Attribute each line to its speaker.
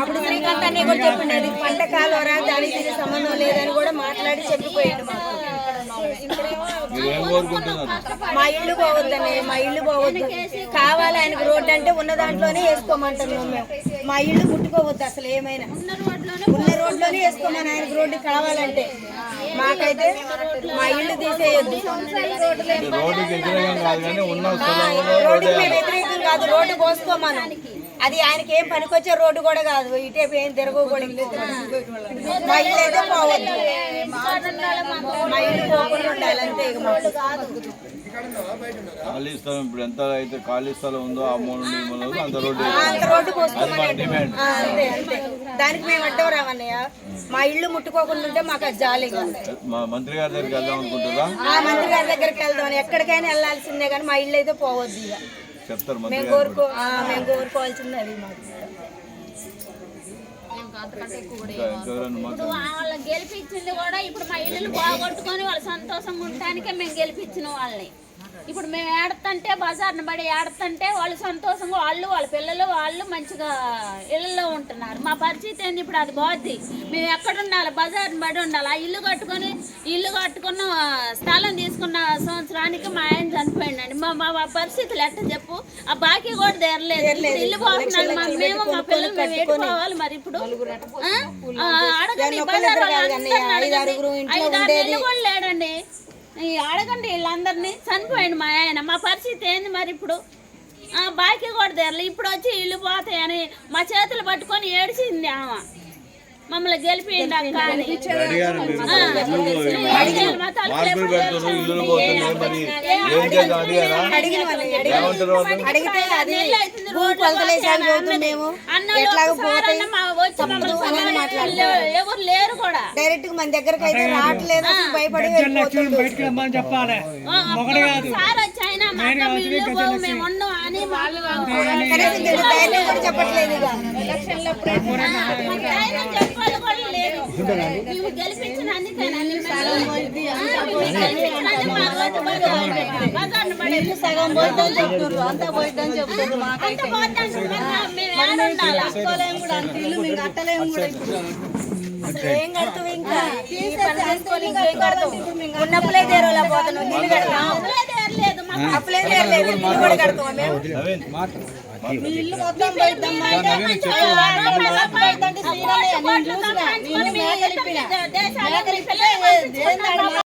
Speaker 1: అప్పుడు శ్రీకాంత్ అన్నయ్య కూడా చెప్పిండేది పంట కాలువరా దానికి దీనికి సంబంధం లేదని కూడా మాట్లాడి చెప్పిపోయాడు మాకు. మా ఇల్లు పోవద్దని మా ఇల్లు పోవద్దు. కావాలి ఆయనకు రోడ్డు అంటే ఉన్న దాంట్లోనే వేసుకోమంటున్నాం మేము. మా ఇల్లు ముట్టుకోవద్దు అసలు ఏమైనా. ఉన్న రోడ్లోనే వేసుకోమని ఆయనకు రోడ్డు కావాలంటే మాకైతే మా ఇల్లు తీసేయొద్దు.
Speaker 2: రోడ్డుకి
Speaker 1: మేము వ్యతిరేకం కాదు రోడ్డు పోసుకోమను. అది ఆయనకి ఏం పనికొచ్చే రోడ్డు కూడా కాదు. ఇటేపు ఏం తిరగకూడదు మా ఇల్లు అయితే పోవద్దు. మా ఇల్లు పోకుండా ఉండాలి అంతే ఇక
Speaker 2: ఖాళీ స్థలం ఇప్పుడు ఎంత అయితే ఖాళీ స్థలం ఉందో ఆ మూడు అంత రోడ్డు
Speaker 1: అంత దానికి మేము అడ్డం రావన్నయ్య మా ఇల్లు ముట్టుకోకుండా ఉంటే మాకు అది జాలి
Speaker 2: మా మంత్రి గారి దగ్గరికి వెళ్దాం అనుకుంటారా
Speaker 1: ఆ మంత్రి గారి దగ్గరికి వెళ్దాం ఎక్కడికైనా వెళ్ళాల్సిందే కానీ మా ఇల్లు అయితే పోవద్దు ఇక.
Speaker 2: చెప్తారు
Speaker 1: మేము కోరుకో ఆ, మేము కోరుకోవాల్సింది అది మాకు.
Speaker 3: వాళ్ళని గెలిపించింది కూడా ఇప్పుడు మా ఇల్లు బాగొట్టుకొని వాళ్ళు సంతోషంగా ఉండటానికే మేము గెలిపించిన వాళ్ళని. ఇప్పుడు మేము ఏడతంటే బజార్ని పడి ఏడతంటే వాళ్ళు సంతోషంగా వాళ్ళు వాళ్ళ పిల్లలు వాళ్ళు మంచిగా ఇళ్ళల్లో ఉంటున్నారు. మా పరిస్థితి ఏంది? ఇప్పుడు అది పోద్ది మేము ఎక్కడ ఉండాలి? బజార్ని పడి ఉండాలి. ఆ ఇల్లు కట్టుకొని ఇల్లు కట్టుకున్న స్థలం తీసుకున్న సంవత్సరానికి మా ఆయన చనిపోయిందండి మా మా పరిస్థితులు ఎట్ట చెప్పు? ఆ బాకీ కూడా తెరలేదు. ఇల్లు పోతున్నాను మా- మేము మా పిల్లలు మేము ఎటు పోవాలి మరి ఇప్పుడు? అడగండి. బజార్. ఐదారు కూడా లేడండి. అడగండి వీళ్ళందరినీ. చనిపోయింది మా ఆయన. మా పరిస్థితి ఏంది మరి ఇప్పుడు? ఆ, బాకీ కూడా తెరలే. ఇప్పుడు వచ్చి ఇల్లు పోతాయని మా చేతులు పట్టుకొని ఏడిచింది ఆమె. మమ్మల్ని గెలిపిండి అక్క అని.
Speaker 1: ఎట్లాగో డైరెక్ట్గా మన దగ్గరకు అయితే రావట్లేదు అసలు భయపడి
Speaker 4: బయటకు రమ్మని చెప్పాలి. మొగడు కాదు.
Speaker 1: కనీసం చెప్పట్లేదు ఇక. సగం పోయిద్దని చెప్తున్నారు అంతా పోయిద్దని చెప్తున్నారు
Speaker 3: అంత మరి మేము ఏడ ఉండాలా?
Speaker 1: అసలు ఏం కడతావు ఇంకా ఈ పని చేసుకొని ఇంకేం కడతావు ఉన్నప్పులే తీరోలా ఇల్లు కడతాం
Speaker 3: అప్పులే తీరలేదు,
Speaker 1: ఇల్లు కూడా కడతాం మేము ఇల్లు మొత్తం పోయిద్దాం
Speaker 3: ஏன்னா